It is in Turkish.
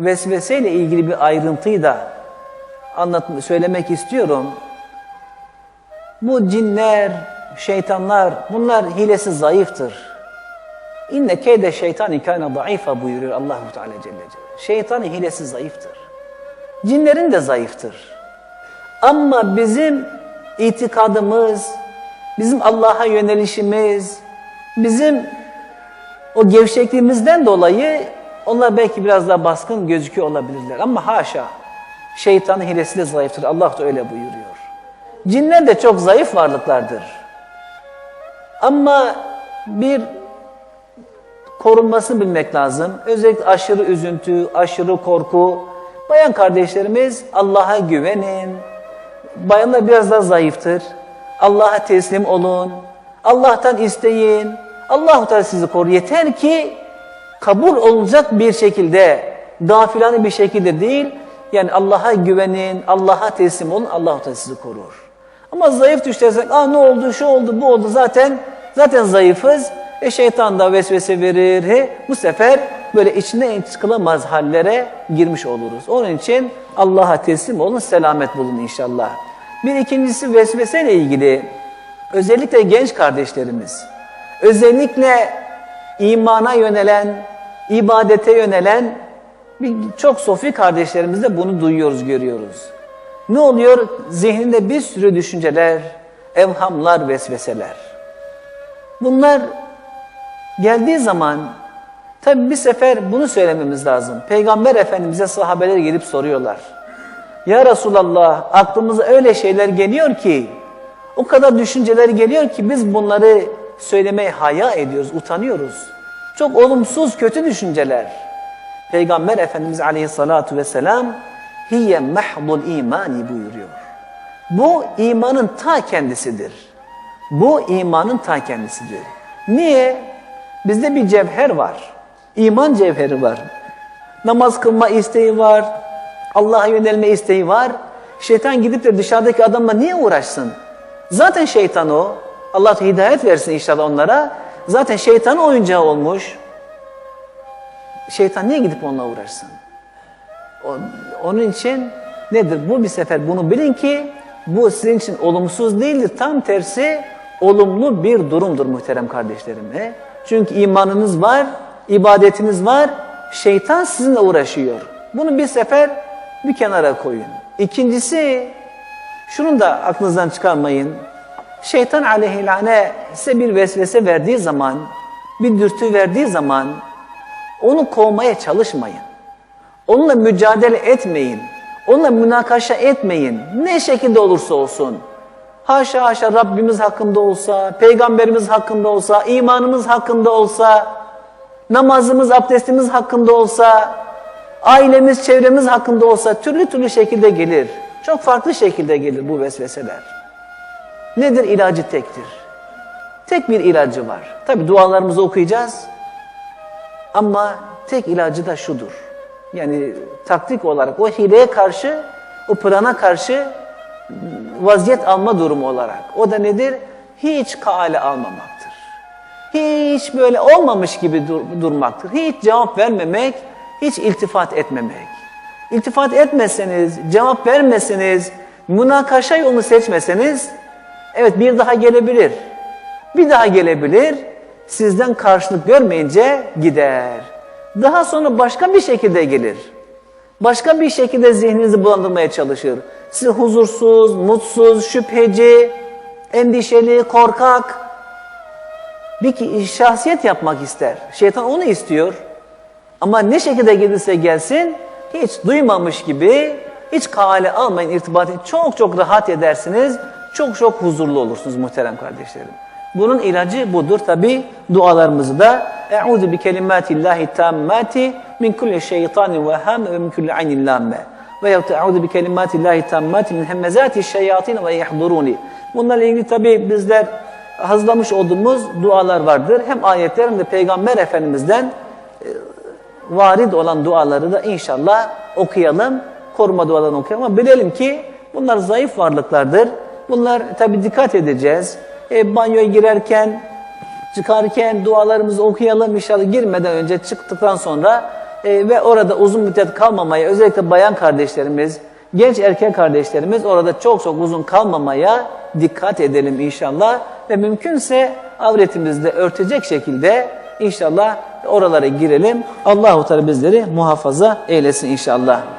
Vesveseyle ilgili bir ayrıntıyı da anlat söylemek istiyorum. Bu cinler, şeytanlar bunlar hilesi zayıftır. İnne keyde şeytani kana zayıfa buyuruyor Allahu Teala Celle Celaluhu. Şeytanın hilesi zayıftır. Cinlerin de zayıftır. Ama bizim itikadımız, bizim Allah'a yönelişimiz, bizim o gevşekliğimizden dolayı onlar belki biraz daha baskın gözüküyor olabilirler. Ama haşa şeytanın hilesi de zayıftır. Allah da öyle buyuruyor. Cinler de çok zayıf varlıklardır. Ama bir korunmasını bilmek lazım. Özellikle aşırı üzüntü, aşırı korku. Bayan kardeşlerimiz Allah'a güvenin. Bayanlar biraz daha zayıftır. Allah'a teslim olun. Allah'tan isteyin. Allah Teala sizi korur. Yeter ki kabul olacak bir şekilde, gafilane bir şekilde değil. Yani Allah'a güvenin, Allah'a teslim olun. Allah Teala sizi korur. Ama zayıf düşersek, aa ne oldu, şu oldu, bu oldu zaten zaten zayıfız. E şeytan da vesvese verir. He, bu sefer böyle içine çıkılamaz hallere girmiş oluruz. Onun için Allah'a teslim olun, selamet bulun inşallah. Bir ikincisi vesveseyle ilgili özellikle genç kardeşlerimiz, özellikle imana yönelen, ibadete yönelen çok sofi kardeşlerimizde bunu duyuyoruz, görüyoruz. Ne oluyor? Zihninde bir sürü düşünceler, evhamlar, vesveseler. Bunlar geldiği zaman tabi bir sefer bunu söylememiz lazım. Peygamber Efendimiz'e sahabeler gelip soruyorlar. Ya Resulallah aklımıza öyle şeyler geliyor ki o kadar düşünceler geliyor ki biz bunları söylemeye haya ediyoruz, utanıyoruz. Çok olumsuz, kötü düşünceler. Peygamber Efendimiz Aleyhissalatu vesselam hiye mahdul imani buyuruyor. Bu imanın ta kendisidir. Bu imanın ta kendisidir. Niye? Bizde bir cevher var. İman cevheri var. Namaz kılma isteği var. Allah'a yönelme isteği var. Şeytan gidip de dışarıdaki adamla niye uğraşsın? Zaten şeytan o. Allah hidayet versin inşallah onlara. Zaten şeytan oyuncağı olmuş. Şeytan niye gidip onunla uğraşsın? Onun için nedir? Bu bir sefer bunu bilin ki bu sizin için olumsuz değildir. Tam tersi olumlu bir durumdur muhterem kardeşlerim. He? Çünkü imanınız var, ibadetiniz var, şeytan sizinle uğraşıyor. Bunu bir sefer bir kenara koyun. İkincisi, şunu da aklınızdan çıkarmayın. Şeytan aleyhilane size bir vesvese verdiği zaman, bir dürtü verdiği zaman onu kovmaya çalışmayın. Onunla mücadele etmeyin. Onunla münakaşa etmeyin. Ne şekilde olursa olsun. Haşa haşa Rabbimiz hakkında olsa, Peygamberimiz hakkında olsa, imanımız hakkında olsa, namazımız, abdestimiz hakkında olsa, ailemiz, çevremiz hakkında olsa türlü türlü şekilde gelir. Çok farklı şekilde gelir bu vesveseler. Nedir? ilacı tektir. Tek bir ilacı var. Tabi dualarımızı okuyacağız. Ama tek ilacı da şudur. Yani taktik olarak o hileye karşı, o plana karşı vaziyet alma durumu olarak. O da nedir? Hiç kale almamaktır. Hiç böyle olmamış gibi dur durmaktır. Hiç cevap vermemek, hiç iltifat etmemek. İltifat etmeseniz, cevap vermeseniz, münakaşa yolunu seçmeseniz, evet bir daha gelebilir. Bir daha gelebilir, sizden karşılık görmeyince gider. Daha sonra başka bir şekilde gelir. Başka bir şekilde zihninizi bulandırmaya çalışır. Sizi huzursuz, mutsuz, şüpheci, endişeli, korkak bir şahsiyet yapmak ister. Şeytan onu istiyor. Ama ne şekilde gelirse gelsin hiç duymamış gibi hiç kale almayın irtibatı çok çok rahat edersiniz. Çok çok huzurlu olursunuz muhterem kardeşlerim. Bunun ilacı budur tabi dualarımızı da Eûzu bi kelimatillahi tammati min kulli şeytanin ve ham ve min kulli aynin lamme. Ve yahut eûzu bi kelimatillahi tammati min hemmezati şeyatin ve yahduruni. Bunlarla ilgili tabi bizler hazırlamış olduğumuz dualar vardır. Hem ayetler hem de Peygamber Efendimiz'den e, varid olan duaları da inşallah okuyalım. Koruma dualarını okuyalım ama bilelim ki bunlar zayıf varlıklardır. Bunlar tabi dikkat edeceğiz. E, banyoya girerken, çıkarken dualarımızı okuyalım inşallah girmeden önce çıktıktan sonra e, ve orada uzun müddet kalmamaya özellikle bayan kardeşlerimiz, genç erkek kardeşlerimiz orada çok çok uzun kalmamaya dikkat edelim inşallah ve mümkünse avretimizde örtecek şekilde inşallah oralara girelim. Allahu Teala bizleri muhafaza eylesin inşallah.